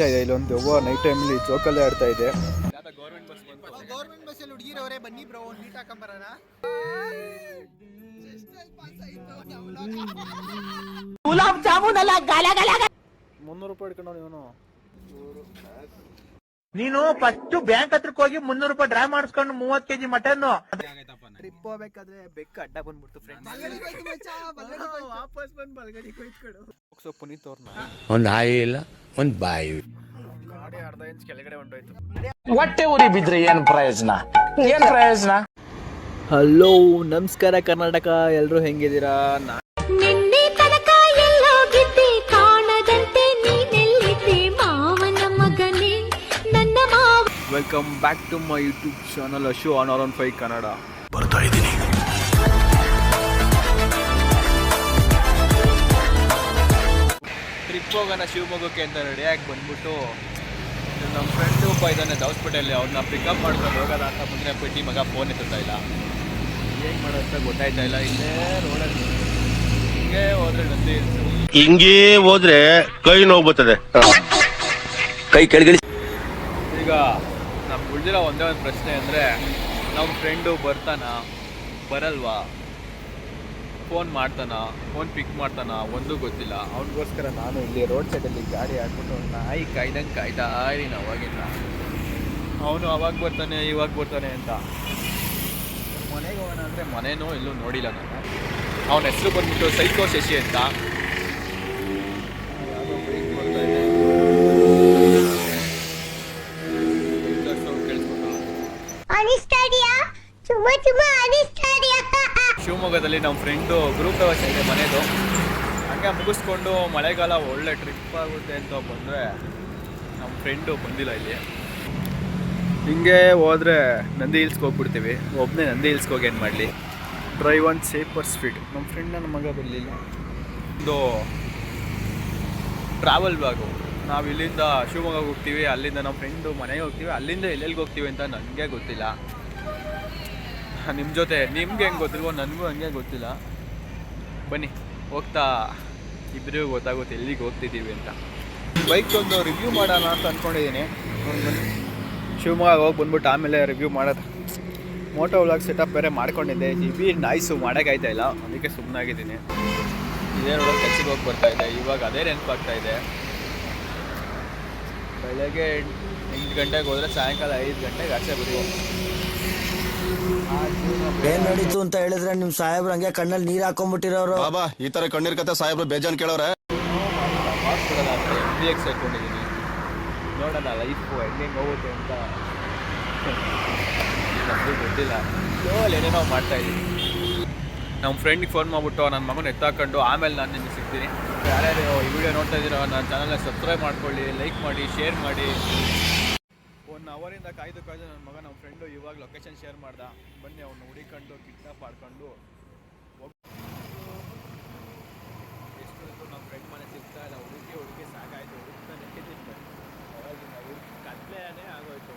ನಡೀತಾ ಇದೆ ಇಲ್ಲೊಂದು ನೈಟ್ ನೈಟ್ ಟೈಮಲ್ಲಿ ಜೋಕಲ್ಲೇ ಆಡ್ತಾ ಇದೆ. ಗೌರ್ಮೆಂಟ್ ಬಸ್ಸಲ್ಲಿ ಹುಡುಗಿರವರೇ ಬನ್ನಿ ಬ್ರೋ ಒಂದು ನೀಟ್ ಹಾಕೊಂಬರೋಣ ಮುನ್ನೂರು ರೂಪಾಯಿ ಇಟ್ಕೊಂಡು ಇವನು. ನೀನು ಫಸ್ಟ್ ಬ್ಯಾಂಕ್ ಹತ್ರಕ್ಕೆ ಹೋಗಿ ಮುನ್ನೂರು ರೂಪಾಯಿ ಡ್ರಾ ಮಾಡಿಸ್ಕೊಂಡು ಮೂವತ್ ಕೆಜಿ ಮಟನ್ ಟ್ರಿಪ್ ಹೋಗ್ಬೇಕಾದ್ರೆ ಬೆಕ್ಕ ಅಡ್ಡ ಬಂದ್ಬಿಡ್ತು ಫ್ರೆಂಡ್ ವಾಪಸ್ ಬಂದ್ ಬಲ್ಗಡಿ ಕೊಯ್ತ್ಕೊಡು ಸೊ ಪುನೀತ್ ಅವ್ರನ್ನ. ಒಂದ್ ಹಾಯಿ ಇಲ್ಲ ಒಂದ್ ಬಾಯಿ ಗಾಡಿ ಅರ್ಧ ಇಂಚ್ ಕೆಳಗಡೆ ಹೊಂಟೋಯ್ತು. ಹೊಟ್ಟೆ ಉರಿ ಬಿದ್ರೆ ಏನ್ ಪ್ರಯೋಜನ? ಏನ್ ಪ್ರಯೋಜನ? ಹಲೋ ನಮಸ್ಕಾರ ಕರ್ನಾಟಕ ಎಲ್ಲರೂ ಹೆಂಗಿದ್ದೀರಾ? ನಾ ನಿನ್ನೆ ತನಕ ಎಲ್ಲೋಗಿದ್ದೆ ಕಾಣದಂತೆ ನೀನೆಲ್ಲಿದ್ದೆ? ಮಾವನ ಮಗನೇ ನನ್ನ ಮಾವ welcome back to my YouTube channel Ashu on R one five Kannada trip ಹೋಗೋಣ ಶಿವಮೊಗ್ಗಕ್ಕೆ ಅಂತ ರೆಡಿಯಾಗಿ ಬಂದ್ಬಿಟ್ಟು ನಮ್ಮ ಫ್ರೆಂಡ್ ಒಬ್ಬ ಇದ್ದಾನೆ ಹಾಸ್ಪಿಟಲ್ಲಿ ಅವ್ರನ್ನ ಪಿಕಪ್ ಮಾಡ್ಕೊಂಡು ಹೋಗೋದ ಅಂತ ಬಂದರೆ ಪೆಟ್ಟಿ ಮಗ ಫೋನ್ ಎತ್ತುತ್ತಾ ಇಲ್ಲ. ಏನು ಮಾಡೋದು ಗೊತ್ತಾಯ್ತಾ ಇಲ್ಲ. ಇಲ್ಲೇ ರೋಡಲ್ಲಿ ಹಿಂಗೆ ಹೋದ್ರೆ ನಂದಿ ಹಿಂಗೇ ಹೋದ್ರೆ ಕೈ ನೋವು ಬರ್ತದೆ. ಕೈ ಕೆಳಗಿಳಿಸಿ ಈಗ ನಮ್ಗೆ ಉಳಿದಿರೋ ಒಂದೇ ಒಂದು ಪ್ರಶ್ನೆ ಅಂದರೆ ನಮ್ಮ ಫ್ರೆಂಡು ಬರ್ತಾನ? ಬರಲ್ವಾ? ಫೋನ್ ಮಾಡ್ತಾನ, ಫೋನ್ ಪಿಕ್ ಮಾಡ್ತಾನ, ಒಂದೂ ಗೊತ್ತಿಲ್ಲ. ಅವನಿಗೋಸ್ಕರ ನಾನು ಇಲ್ಲಿ ರೋಡ್ ಸೈಡಲ್ಲಿ ಗಾಡಿ ಹಾಕ್ಬಿಟ್ಟು ನಾಯಿ ಕಾಯ್ದಂಗೆ ಕಾಯ್ತಾ ಇದೀನಿ ಅವಾಗಿಂದ. ಅವನು ಅವಾಗ ಬರ್ತಾನೆ, ಇವಾಗ ಬರ್ತಾನೆ ಅಂತ. ಮನೆಗೆ ಹೋಗೋಣ ಅಂದರೆ ಮನೇನೂ ಎಲ್ಲೂ ನೋಡಿಲ್ಲ ನಾನು. ಅವನ ಹೆಸರು ಬಂದ್ಬಿಟ್ಟು ಸೈಕೋ ಶಶಿ ಅಂತ. ಅನಿಸ್ತಾ ಇದೆಯಾ ಬರ್ತಾ ಇದೆ ಅನಿಸ್ತಾಡಿಯಾ ತುಂಬಾ ತುಂಬಾ ಅನಿಸ್ತಾಡಿಯಾ ಶಿವಮೊಗ್ಗದಲ್ಲಿ ನಮ್ಮ ಫ್ರೆಂಡು ಗ್ರೂಪ್ ಪ್ರವಾಸ ಇದೆ ಮನೆದು. ಹಂಗೆ ಮುಗಿಸ್ಕೊಂಡು ಮಳೆಗಾಲ ಒಳ್ಳೆ ಟ್ರಿಪ್ ಆಗುತ್ತೆ ಅಂತ ಬಂದರೆ ನಮ್ಮ ಫ್ರೆಂಡು ಬಂದಿಲ್ಲ ಇಲ್ಲಿ. ಹಿಂಗೆ ಹೋದರೆ ನಂದಿ ಹಿಲ್ಸ್ಗೆ ಹೋಗ್ಬಿಡ್ತೀವಿ. ಒಬ್ಬನೇ ನಂದಿ ಹಿಲ್ಸ್ಗೆ ಹೋಗಿ ಏನು ಮಾಡಲಿ? ಡ್ರೈವ್ ಆನ್ ಸೇಫರ್ ಸ್ಪೀಡ್ ನಮ್ಮ ಫ್ರೆಂಡ್ ನನ್ನ ಮಗ ಬರಲಿಲ್ಲ. ಒಂದು ಟ್ರಾವೆಲ್ ಬ್ಯಾಗು ನಾವು ಇಲ್ಲಿಂದ ಶಿವಮೊಗ್ಗ ಹೋಗ್ತೀವಿ, ಅಲ್ಲಿಂದ ನಮ್ಮ ಫ್ರೆಂಡು ಮನೆಗೆ ಹೋಗ್ತೀವಿ, ಅಲ್ಲಿಂದ ಎಲ್ಲೆಲ್ಲಿಗೆ ಹೋಗ್ತೀವಿ ಅಂತ ನನಗೆ ಗೊತ್ತಿಲ್ಲ. ನಿಮ್ಮ ಜೊತೆ. ನಿಮ್ಗೆ ಹೆಂಗೆ ಗೊತ್ತಿಲ್ವೋ, ನನಗೂ ಹಂಗೆ ಗೊತ್ತಿಲ್ಲ. ಬನ್ನಿ, ಹೋಗ್ತಾ ಇಬ್ಬರಿಗೂ ಗೊತ್ತಾಗುತ್ತೆ ಎಲ್ಲಿಗೆ ಹೋಗ್ತಿದ್ದೀವಿ ಅಂತ. ಬೈಕ್ ಒಂದು ರಿವ್ಯೂ ಮಾಡೋಣ ಅಂತ ಅಂದ್ಕೊಂಡಿದ್ದೀನಿ ಶಿವಮೊಗ್ಗ ಹೋಗಿ ಬಂದ್ಬಿಟ್ಟು ಆಮೇಲೆ ರಿವ್ಯೂ ಮಾಡೋದು. ಮೋಟೋ ವ್ಲಾಗ್ ಸೆಟಪ್ ಬೇರೆ ಮಾಡ್ಕೊಂಡಿದ್ದೆ. ಬಿ ನಾಯ್ಸು ಮಾಡೋಕ್ಕಾಯ್ತಾ ಇಲ್ಲ. ಅದಕ್ಕೆ ಸುಮ್ಮನಾಗಿದ್ದೀನಿ ಇದೇ ನೋಡೋಕೆ ಕೆಲ್ಸಕ್ಕೆ ಹೋಗಿ ಬರ್ತಾ ಇದೆ ಇವಾಗ ಅದೇ ನೆನಪಾಗ್ತಾ ಇದೆ. ಬೆಳಗ್ಗೆ ಎಂಟು ಗಂಟೆಗೆ ಹೋದರೆ ಸಾಯಂಕಾಲ ಐದು ಗಂಟೆಗೆ ಆಚೆ ಬರ್ಬೋದು ಏನ್ ನಡೀತು ಅಂತ ಹೇಳಿದ್ರೆ ನಿಮ್ ಸಾಹೇಬ್ರು ಹಂಗೆ ಕಣ್ಣಲ್ಲಿ ನೀರ್ ಹಾಕೊಂಡ್ಬಿಟ್ಟಿರೋರು ಬಾಬಾ ಈ ತರ ಕಣ್ಣೀರ್ ಕತೆ ಸಾಹೇಬ್ರು ಬೇಜಾನ್ ಫ್ರೆಂಡ್ ಹಾಕೊಂಡಿದ್ದೀನಿ ನೋಡೋಣ ಲೈಫು ಹೆಂಗೆ ಹೋಗುತ್ತೆ ಅಂತ ನಮಗೂ ಗೊತ್ತಿಲ್ಲ ಏನೇನೋ ಮಾಡ್ತಾ ಇದ್ದೀನಿ ನಮ್ಮ ಫ್ರೆಂಡಿಗೆ ಫೋನ್ ಮಾಡ್ಬಿಟ್ಟು ನನ್ನ ಮಗನ ಎತ್ತಾಕೊಂಡು ಆಮೇಲೆ ನಾನು ನಿಮಗೆ ಸಿಗ್ತೀನಿ. ಯಾರ್ಯಾರು ಈ ವಿಡಿಯೋ ನೋಡ್ತಾ ಇದ್ದೀರೋ ನನ್ನ ಚಾನಲ್ನ ಸಬ್ಸ್ಕ್ರೈಬ್ ಮಾಡ್ಕೊಳ್ಳಿ ಲೈಕ್ ಮಾಡಿ ಶೇರ್ ಮಾಡಿ. ಅವರಿಂದ ಕಾಯ್ದು ಕಾಯ್ದು ನನ್ನ ಮಗ ನಮ್ಮ ಫ್ರೆಂಡು ಇವಾಗ ಲೊಕೇಶನ್ ಶೇರ್ ಮಾಡ್ದ. ಬನ್ನಿ, ಅವನು ಹುಡಿಕೊಂಡು ಕಿಡ್ನಾಪ್ ಮಾಡ್ಕೊಂಡು ಎಷ್ಟು ನಮ್ಮ ಫ್ರೆಂಡ್ ಮನೆ ಸಿಗ್ತಾ ಇಲ್ಲ. ಹುಡುಕಿ ಹುಡುಕಿ ಸಾಕಾಯಿತು. ಹುಡುಕ್ತಾ ನೆಟ್ಟಿದ್ದೆ ಅವಾಗಿಂದ ಹುಡುಕಿ ಕಟ್ಲೇನೇ ಆಗೋಯ್ತು.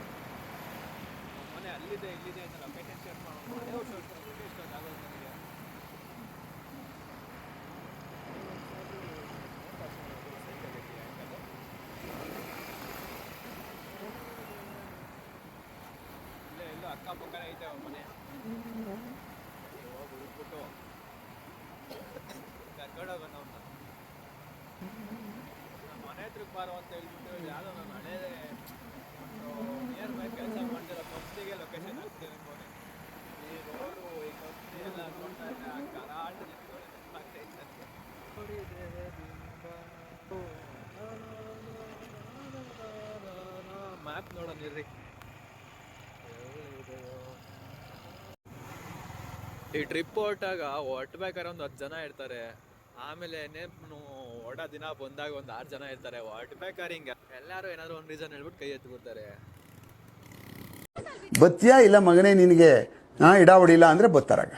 ಮನೆ ಅಲ್ಲಿದೆ, ಇಲ್ಲಿದೆ ಅಂತ ಲೊಕೇಶನ್ ಶೇರ್ ಮಾಡೋ ಮನೆ ಹೊರಟು ಇಷ್ಟೊಂದು ಆಗೋಯ್ತು ನನಗೆ ಇಲ್ಲೇ ಎಲ್ಲೋ ಅಕ್ಕಪಕ್ಕನೇ ಐತೆ ಅವ್ರ ಮನೆ ಹೋಗಿ ಹುಡುಕ್ಬಿಟ್ಟು ಕರ್ಕೊಂಡೋಗೋಣ ಅವ್ನ ನಮ್ಮ ಮನೆ ಹತ್ರಕ್ಕೆ ಬಾರೋ ಅಂತ ಹೇಳ್ಬಿಟ್ಟು ಯಾವುದೋ ನಾನು ಹಳೇ ನಿಯರ್ ಬೈ ಕೆಲಸ ಮಾಡ್ತಿರೋ ಕಂಪ್ನಿಗೆ ಲೊಕೇಶನ್ ಹಾಕ್ತೀನಿ ಫೋನೆ ಈ ರೋಡು ಈ ಕಂಪ್ನಿ ಎಲ್ಲ ನೋಡ್ತಾ ಇದ್ದೆ ಕರಾಟ ಮ್ಯಾಪ್ ನೋಡೋಣ ಇರ್ರಿ ಈ ಟ್ರಿಪ್ ಹೊರಟಾಗ ಹೊಟ್ಬೇಕಾದ್ರೆ ಒಂದು ಹತ್ತು ಜನ ಇರ್ತಾರೆ. ಆಮೇಲೆ ನೆನ್ಪು ಹೊಡ ದಿನ ಬಂದಾಗ ಒಂದು ಆರು ಜನ ಇರ್ತಾರೆ. ಹೊಟ್ಬೇಕಾದ್ರೆ ಹಿಂಗೆ ಎಲ್ಲರೂ ಏನಾದ್ರು ಒಂದು ರೀಸನ್ ಹೇಳ್ಬಿಟ್ಟು ಕೈ ಎತ್ಬಿಡ್ತಾರೆ ಬತ್ತಿಯಾ ಇಲ್ಲ ಮಗನೇ ನಿನಗೆ? ಹಾ ಇಡ ಹೊಡಿಲ್ಲ ಅಂದ್ರೆ ಬತ್ತಾರಾಗ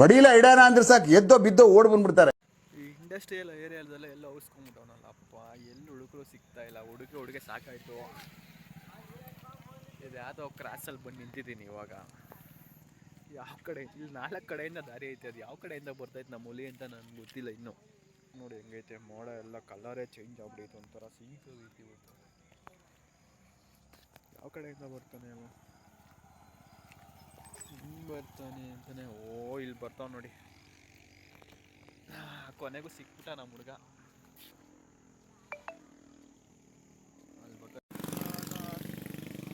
ಹೊಡಿಲ್ಲ ಇಡಾನ ಅಂದ್ರೆ ಸಾಕು. ಎದ್ದೋ ಬಿದ್ದೋ ಓಡ್ ಬಂದ್ಬಿಡ್ತಾರೆ. ಈ ಇಂಡಸ್ಟ್ರಿಯಲ್ ಏರಿಯಾದಲ್ಲ ಎಲ್ಲ ಉಳಿಸ್ಕೊಂಡ್ಬಿಟ್ಟವನಲ್ಲ ಅಪ್ಪ ಎಲ್ಲಿ ಹುಡುಗರು ಸಿಗ್ತಾ ಇಲ್ಲ. ಹುಡುಗೆ ಹುಡುಗೆ ಸಾಕಾಯ್ತು. ಇದು ಯಾವುದೋ ಕ್ರಾಸಲ್ಲಿ ಬಂದು ನಿಂತಿದ್ದೀನಿ ಇವಾಗ. ಯಾವ ಕಡೆ ಇಲ್ಲಿ ನಾಲ್ಕು ಕಡೆಯಿಂದ ದಾರಿ ಐತೆ ಅದು ಯಾವ ಕಡೆಯಿಂದ ಬರ್ತೈತೆ ನಮ್ಮ ಹುಲಿ ಅಂತ ನನಗೆ ಗೊತ್ತಿಲ್ಲ ಇನ್ನು. ನೋಡಿ ಹೆಂಗೈತೆ ಮೋಡ ಎಲ್ಲ ಕಲರೇ ಚೇಂಜ್ ಆಗ್ಬಿಡೈತೆ ಒಂಥರ ಸೀತು ಐತಿ ಇವತ್ತು ಕಡೆಯಿಂದ ಬರ್ತಾನೆ ಅವ ಹಿಂಗ್ ಬರ್ತಾನೆ ಅಂತಾನೆ ಓ ಇಲ್ಲಿ ಬರ್ತಾವ ನೋಡಿ. ಕೊನೆಗೂ ಸಿಕ್ಬಿಟ್ಟ ನಮ್ಮ ಹುಡುಗ. ಅಲ್ಲಿ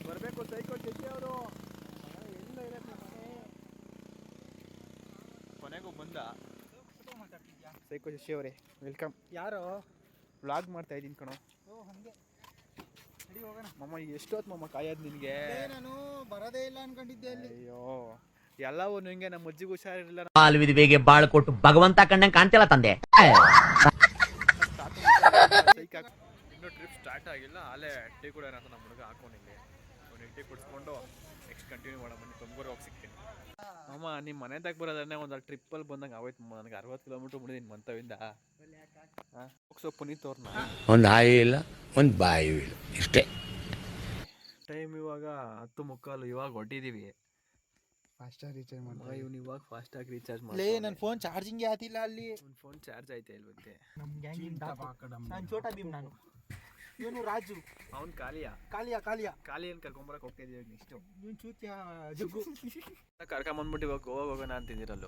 ಬರಬೇಕು ಸೈಕೋ ಚೆಟ್ಟಿ ಅವರು ಎಲ್ಲ ಇರೋದು ಕೊನೆಗೂ ಬಂದ. ಸೈಕೋ ಶಶಿ ಅವರೇ ವೆಲ್ಕಮ್. ಯಾರು? ವ್ಲಾಗ್ ಮಾಡ್ತಾ ಇದ್ದೀನಿ ಕಣೋ. ಓ ಹಂಗೆ. ನಡಿ ಹೋಗೋಣ. ಮಮ್ಮ ಎಷ್ಟೊತ್ತು ಮಮ್ಮ ಕಾಯೋದು ನಿನಗೆ? ನಾನು ಬರೋದೇ ಇಲ್ಲ ಅನ್ಕೊಂಡಿದ್ದೆ ಅಲ್ಲಿ. ಅಯ್ಯೋ ಎಲ್ಲವೂ ನಿಂಗೆ ನಮ್ಮ ಅಜ್ಜಿಗೂ ಹುಷಾರಿರಲಿಲ್ಲ ಹಾಲು ಬೇಗೆ ಬಾಳ್ ಕೊಟ್ಟು ಭಗವಂತ ಕಂಡಂಗೆ ಕಾಣ್ತಿಲ್ಲ ತಂದೆ. ಸೈಕ್ ಹಾಕ್ ಇನ್ನೂ ಟ್ರಿಪ್ ಸ್ಟಾರ್ಟ್ ಆಗಿಲ್ಲ. ಅಲ್ಲೇ ಟೀ ಕೂಡ ಏನಂತ ನಮ್ಮ ಹುಡುಗ ಹಾಕೊಂಡಿದ್ದೆ ಅವ್ನಿಗೆ ಟೀ ಕುಡಿಸ್ಕೊಂಡು ಕಂಟಿನ್ಯೂ ಮಾಡೋಣ ಬನ್ನಿ ತುಮಕೂರು ಹೋಗಿ ಸಿಗ್ತೀನಿ. ಅಮ್ಮ ನಿಮ್ಮ ಮನೆದಾಗ ಬರೋದನ್ನೇ ಒಂದು ಟ್ರಿಪ್ಪಲ್ಲಿ ಬಂದಂಗೆ ಆಗೋಯ್ತು ನನಗೆ ಅರವತ್ತು ಕಿಲೋಮೀಟ್ರ್ ಮುಂದಿನ ಮಂತವಿಂದ. ಹೋಗ್ಸೋ ಪುನೀತ್ ಅವ್ರನ್ನ ಒಂದ್ ಹಾಯಿ ಇಲ್ಲ ಒಂದ್ ಬಾಯಿ ಇಲ್ಲ ಇಷ್ಟೇ. ಟೈಮ್ ಇವಾಗ ಹತ್ತು ಮುಕ್ಕಾಲು ಇವಾಗ ಹೊಟ್ಟಿದ್ದೀವಿ ಫಾಸ್ಟಾಗಿ ರೀಚಾರ್ಜ್ ಅಮ್ಮ ಇವ್ನು ಇವಾಗ ಫಾಸ್ಟಾಗಿ ರೀಚಾರ್ಜ್ ಮಾಡ್ಲೇ ಮಾಡಿ ನನ್ನ ಫೋನ್ ಚಾರ್ಜಿಂಗ್ ಆತಿಲ್ಲ ಅಲ್ಲಿ. ಫೋನ್ ಚಾರ್ಜ್ ಆಯ್ತಾ ಇಲ್ವಂತೆ? ನಾನು ಚೋಟ ಭೀಮ್ ನಾನು. ಇವನು ರಾಜು? ಅವ್ನು ಕಾಲಿಯಾ? ಕಾಲಿಯಾ ಕಾಲಿಯಾ? ಕಾಲಿಯನ್ ಕರ್ಕೊಂಬರಕ್ಕೆ ಹೋಗ್ತಾ ಇದೀವಿ ನೆಕ್ಸ್ಟು ಇವನು ಚೂತ್ಯ ಜಗ್ಗು. ಕರ್ಕೊಂಬಂದ್ಬಿಟ್ಟು ಇವಾಗ ಗೋವಾ ಹೋಗೋಣ ಅಂತಿದ್ದೀರಲ್ಲ?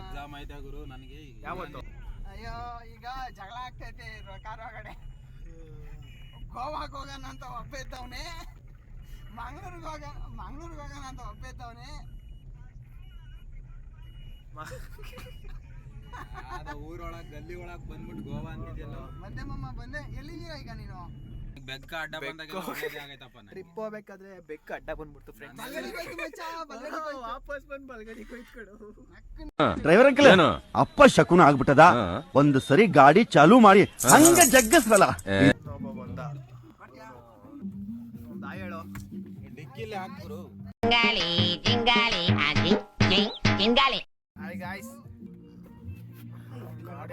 ಎಕ್ಸಾಮ್ ಆಯ್ತಾ ಗುರು? ನನಗೆ ಯಾವತ್ತು? ಅಯ್ಯೋ ಈಗ ಜಗಳ ಆಗ್ತೈತೆ ಕಾರ್ ಒಳಗಡೆ ಗೋವಾಗೆ ಹೋಗೋಣ ಅಂತ ಒಬ್ಬ ಇದ್ದವನೇ. ಮಂಗ್ಳೂರಿಗೆ ಹೋಗ ಮಂಗ್ಳೂರಿಗೆ ಹೋಗೋಣ ಅಂತ ಒಬ್ಬ ಇದ್ದವನೆ. ಊರೊಳಗ್ ಗಲ್ಲಿ ಒಳಗ್ ಬಂದ್ಬಿಟ್ಟು ಗೋವಾ ಅಂತಿದ್ಯಲ್ಲ? ಬಂದೆ ಮಮ್ಮ ಬಂದೆ. ಎಲ್ಲಿದ್ದೀರಾ ಈಗ ನೀನು? ಬೆಕ್ಕ ಅಡ್ಡ ಬಂದಾಗ ಆಗೈತಪ್ಪ ಟ್ರಿಪ್ ಹೋಗ್ಬೇಕಾದ್ರೆ ಬೆಕ್ಕ ಅಡ್ಡ ಬಂದ್ಬಿಡ್ತು ಫ್ರೆಂಡ್ ಬಲ್ಗಡಿಗೆ ಹೋಯ್ತು ಮಚ್ಚ, ಬಲ್ಗಡಿಗೆ ಹೋಯ್ತು. ವಾಪಸ್ ಬಂದ್ ಬಲ್ಗಡಿ ಹೋಯ್ತು ಡ್ರೈವರ್ ಅಂಕಲ್. ಅಪ್ಪ ಶಕುನ ಆಗ್ಬಿಟ್ಟದ? ಒಂದು ಸರಿ ಗಾಡಿ ಚಾಲೂ ಮಾಡಿ ಹಂಗ ಜಗ್ಗಸ್ರಲ್ಲ. ಒಬ್ಬ ಬಂದ ಒಂದು ಆಯ್ ಹೇಳೋ. ಡಿಕ್ಕಿಲಿ ಹಾಕ್ಬಿರು ಜಿಂಗಾಲಿ ಜಿಂಗಾಲಿ ಆಜಿ ಜಿಂಗಾಲಿ. ಹಾಯ್ ಗಾಯ್ಸ್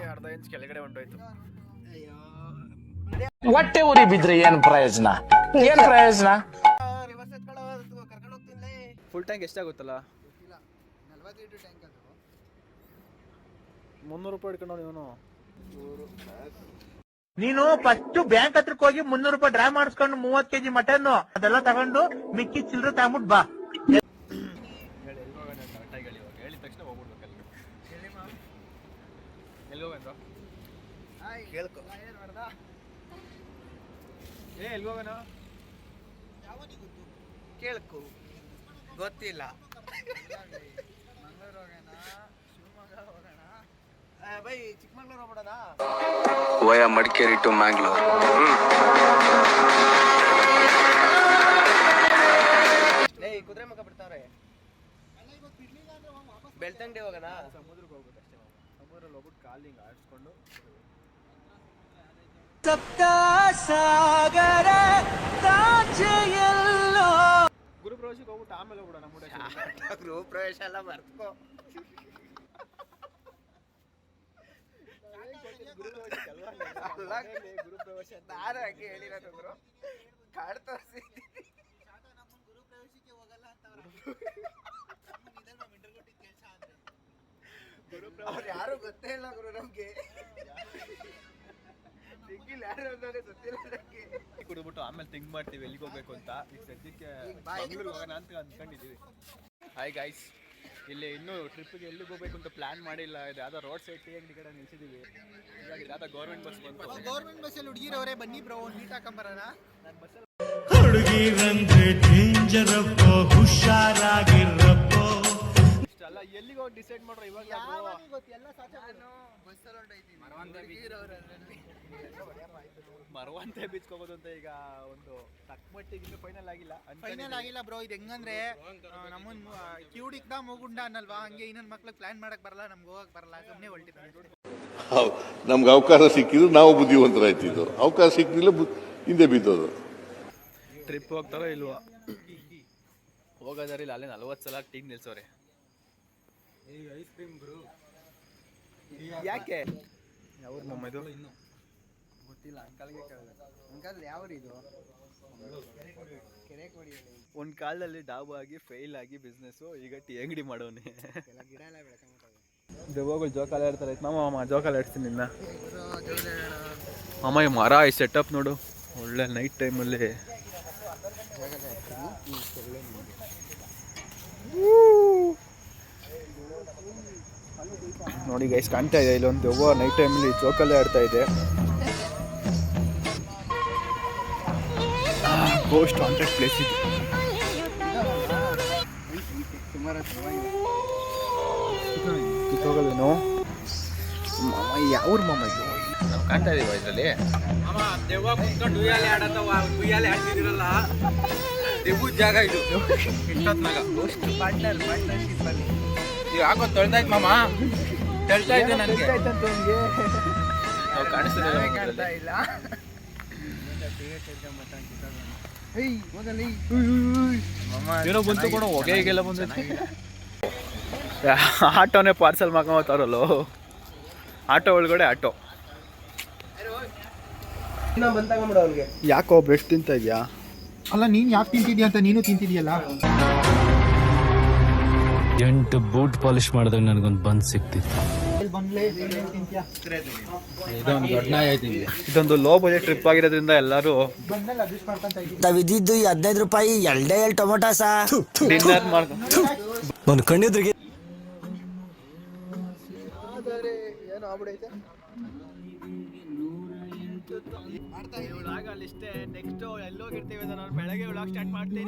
ಅರ್ಧ ಇಂಚ್ ಕೆಳಗಡೆ ಹೊಂಟೋಯ್ತು ಹೊಟ್ಟೆ ಉರಿ ಬಿದ್ರೆ ಏನ್ ಪ್ರಯೋಜನ? ಏನ್ ಪ್ರಯೋಜನ? ಫುಲ್ ಟ್ಯಾಂಕ್ ಎಷ್ಟಾಗುತ್ತಲ್ಲ? ಮುನ್ನೂರು ರೂಪಾಯಿ ಇಟ್ಕೊಂಡು ಇವನು ನೀನು. ಫಸ್ಟ್ ಬ್ಯಾಂಕ್ ಹತ್ರಕ್ಕೆ ಹೋಗಿ ಮುನ್ನೂರು ರೂಪಾಯಿ ಡ್ರಾ ಮಾಡಿಸ್ಕೊಂಡು ಮೂವತ್ ಕೆಜಿ ಮಟನ್ ಅದೆಲ್ಲ ತಗೊಂಡು ಮಿಕ್ಕಿ ಚಿಲ್ಲರೆ ತಗೊಂಡ್ಬಿಟ್ಟು ಬಾ ಹೇಳಿ ಎಲ್ಲಿ ಹೋಗೋಣ ಕರೆಕ್ಟಾಗಿ ಹೇಳಿ ಇವಾಗ ಹೇಳಿದ ತಕ್ಷಣ ಹೋಗ್ಬಿಡ್ಬೇಕು ಅಲ್ಲಿ ಎಲ್ಲಿ ಹೋಗೋಣ ಕೇಳ್ಕೊ. ಏ ಎಲ್ಲಿ ಹೋಗೋಣ ಕೇಳ್ಕೊ. ಗೊತ್ತಿಲ್ಲ. ಮಂಗಳೂರು ಹೋಗೋಣ ಶಿವಮೊಗ್ಗ ಹೋಗೋಣ ಬೈ ಚಿಕ್ಕಮಂಗ್ಳೂರು ಹೋಗ್ಬಿಡೋಣ ವಯ ಮಡಿಕೇರಿ ಟು ಮ್ಯಾಂಗ್ಳೂರ್. ಏಯ್ ಕುದುರೆ ಮುಖ ಬಿಡ್ತಾವ್ರೆ. ಬೆಳ್ತಂಗಡಿ ಹೋಗೋಣ ಸಮುದ್ರಕ್ಕೆ ಹೋಗ್ಬೇಕು ಅಷ್ಟೇ ಹೋಗಿ ಸಮುದ್ರಲ್ಲಿ ಹೋಗ್ಬಿಟ್ಟು ಕಾಲು ಸಾಗರ ಆಡಿಸ್ಕೊಂಡು ಗುರು ಪ್ರವೇಶಕ್ಕೆ ಹೋಗ್ಬಿಟ್ಟು ಆಮೇಲೆ ಹೋಗ್ಬಿಡೋಣ ಮುರುಡೇಶ್ವರ ಗೃಹ ಪ್ರವೇಶ ಎಲ್ಲ ಮರ್ತ್ಕೋ. ಗುರು ಪ್ರವೇಶ ನಾನು ಹಂಗೆ ಹೇಳಿರೋದು ಗುರು? ಕಾಡ್ ತೋರಿಸಿದ್ದೀನಿ ಅವ್ರು ಯಾರು ಗೊತ್ತೇ ಇಲ್ಲ ಗುರು ನಮ್ಗೆ. ಯಾರು ಕುಡಿದ್ಬಿಟ್ಟು ಆಮೇಲೆ ತಿಂಗ್ ಮಾಡ್ತೀವಿ ಎಲ್ಲಿಗೆ ಹೋಗ್ಬೇಕು ಅಂತ. ಈಗ ಸದ್ಯಕ್ಕೆ ಬೆಂಗ್ಳೂರ್ ಹೋಗೋಣ ಅಂತ ಅಂದ್ಕೊಂಡಿದ್ದೀವಿ ಹಾಯ್ ಗಾಯ್ಸ್ ಇಲ್ಲಿ ಇನ್ನೂ ಟ್ರಿಪ್ಗೆ ಎಲ್ಲಿಗೆ ಹೋಗ್ಬೇಕು ಅಂತ ಪ್ಲಾನ್ ಮಾಡಿಲ್ಲ. ಇದು ಯಾವುದೋ ರೋಡ್ ಸೈಡ್ ಟೀ ಅಂಗಡಿ ಕಡೆ ನಿಲ್ಸಿದ್ದೀವಿ ಯಾವುದೋ ಗೌರ್ಮೆಂಟ್ ಬಸ್ ಬಂತು. ಗೌರ್ಮೆಂಟ್ ಬಸ್ಸಲ್ಲಿ ಹುಡುಗಿರವರೇ ಬನ್ನಿ ಬ್ರೋ ಒಂದು ನೀಟ್ ಹಾಕೊಂಬರೋಣ. ಇಷ್ಟಲ್ಲ ಎಲ್ಲಿಗೆ ಹೋಗಿ ಡಿಸೈಡ್ ಮಾಡ್ರಿ? ಇವಾಗ ಬಸ್ಸಲ್ಲಿ ಹೊರಟೈತೀನಿ ಮರವಂತೆ ಬೀಚ್ ಹೋಗೋದು ಅಂತ ಈಗ ಒಂದು ತಕ್ಕಮಟ್ಟಿಗೆ ಫೈನಲ್ ಆಗಿಲ್ಲ. ಫೈನಲ್ ಆಗಿಲ್ಲ ಬ್ರೋ ಇದು ಹೆಂಗಂದ್ರೆ ನಮ್ಮನ್ ಕ್ಯೂಡಿಕ್ದ ಮೂಗುಂಡ ಅನ್ನಲ್ವಾ? ಹಂಗೆ ಇನ್ನೊಂದು ಮಕ್ಳಿಗೆ ಪ್ಲಾನ್ ಮಾಡಕ್ ಬರಲ್ಲ ನಮ್ಗೆ ಹೋಗಕ್ ಬರಲ್ಲ ಸುಮ್ಮನೆ ಹೊಲ್ಟಿದ್ವಿ ನಮ್ಗೆ ಅವಕಾಶ ಸಿಕ್ಕಿದ್ರು ನಾವು ಬುದ್ಧಿವಂತರಾಯ್ತಿದ್ದು. ಅವಕಾಶ ಸಿಕ್ಕಿಲ್ಲ ಹಿಂದೆ ಬಿದ್ದೋದು. ಟ್ರಿಪ್ ಹೋಗ್ತಾರೋ ಇಲ್ವಾ? ಹೋಗೋದಾರಿಲ್ಲ ಅಲ್ಲೇ ನಲ್ವತ್ತು ಸಲ ಟೀಮ್ ನಿಲ್ಸೋರೆ. ಯಾಕೆ? ಯಾವ ನಮ್ಮ ಇದು? ಗೊತ್ತಿಲ್ಲ ಅಂಕಲ್ಗೆ ಕೇಳಿದೆ. ಅಂಕಲ್ ಯಾವ ಇದು? ಕೆರೆ ಕೊಡಿ ಒಂದು ಕಾಲದಲ್ಲಿ ಡಾಬ್ ಆಗಿ ಫೇಲ್ ಆಗಿ ಬಿಸ್ನೆಸ್ಸು ಈಗ ಟೀ ಅಂಗಡಿ ಮಾಡೋನೆ. ಎಲ್ಲ ಗಿಡ ಎಲ್ಲ ಬೆಳ್ಕೊಂಬಿಟ್ಟವೆ ದೆವ್ವಗಳು ಜೋಕಾಲ ಆಡ್ತಾರೆ. ಮಾಮ ಮಾಮ ಜೋಕಾಲ ಆಡ್ತೀನಿ ನಿನ್ನ. ಮಾಮ ಈ ಮರ ಈ ಸೆಟಪ್ ನೋಡು. ಒಳ್ಳೆ ನೈಟ್ ಟೈಮಲ್ಲಿ ನೋಡಿ ಗೈಸ್ ಕಾಣ್ತಾ ಇದೆ ಇಲ್ಲೊಂದು ದೆವ್ವ ನೈಟ್ ಟೈಮಲ್ಲಿ ಜೋಕಲ್ಲೇ ಆಡ್ತಾ ಇದೆ. ಗೋಸ್ಟ್ ಹಾಂಟೆಡ್ ಪ್ಲೇಸ್ ಇದು. ಕಿತ್ತೋಗಲ್ವೇನೋ ಮಾಮ ಯಾವ್ರ ಮಾಮ ಇದು ನಾವು ಕಾಣ್ತಾ ಇದೀವ ಇದರಲ್ಲಿ ಅಮ್ಮ ದೆವ್ವ ಕುತ್ಕೊಂಡು ಉಯ್ಯಾಲೆ ಆಡತ್ತವ ಉಯ್ಯಾಲೆ ಆಡ್ತಿದಿರಲ್ಲ ದೆವ್ವದ ಜಾಗ ಇದು. ಪಾರ್ಟ್ನರ್ ಪಾರ್ಟ್ನರ್ಶಿಪ್ ಅಲ್ಲಿ. ಈಗ ಹಾಕೋ ತೊಳ್ದಾಯ್ತು ಮಾಮ. ಇದ್ದೆ ನನಗೆ. ಇಲ್ಲ. ಏನೋ ಬಂತು ಕೂಡ ಹೊಗೆ ಹೀಗೆಲ್ಲ ಬಂದೈತಿ ಆಟೋನೇ ಪಾರ್ಸಲ್ ಮಾಡ್ಕೊಂಬತ್ತಾರಲ್ಲ ಆಟೋ ಒಳಗಡೆ ಆಟೋ. ಯಾಕೋ ಬೆಸ್ಟ್ ತಿಂತ ಇದ್ಯಾ? ಅಲ್ಲ ನೀನ್ ಯಾಕೆ ತಿಂತಿದ್ಯಾ ಅಂತ ನೀನು ತಿಂತಿದ್ಯಲ್ಲ? ಎಂಟು ಬೂಟ್ ಪಾಲಿಶ್ ಮಾಡಿದಾಗ ನನಗೊಂದು ಬಂದ್ ಸಿಕ್ತಿತ್ತು. ಇದೊಂದು ಲೋ ಬಜೆಟ್ ಟ್ರಿಪ್ ಆಗಿರೋದ್ರಿಂದ ಎಲ್ಲರೂ ನಾವಿದ್ದಿದ್ದು ಈ ಹದಿನೈದು ರೂಪಾಯಿ ಎರಡೇ ಎರಡು ಟೊಮೊಟೊ ಸಾ. ಡಿನ್ನರ್ ಮಾಡ್ಕೊಂಡು ನನ್ನ ಕಣ್ಣಿದ್ರಿಗೆ ಅಲ್ಲಿಷ್ಟೇ ನೆಕ್ಸ್ಟ್ ಎಲ್ಲೋಗಿರ್ತೀವಿ ನಾನು ಬೆಳಗ್ಗೆ ಇವಳಾಗ ಸ್ಟಾರ್ಟ್ ಮಾಡ್ತೀನಿ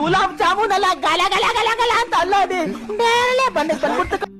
ಗುಲಾಬ್ ಜಾಮೂನ್ ಅಲ್ಲ ಗಲ ಗಲ ಗಲ ಗಲ ಅಂತ ಅಲ್ಲೋದಿ ನೇರಳೆ ಬಂದ ಬಂದ್ಬಿಡ್ತು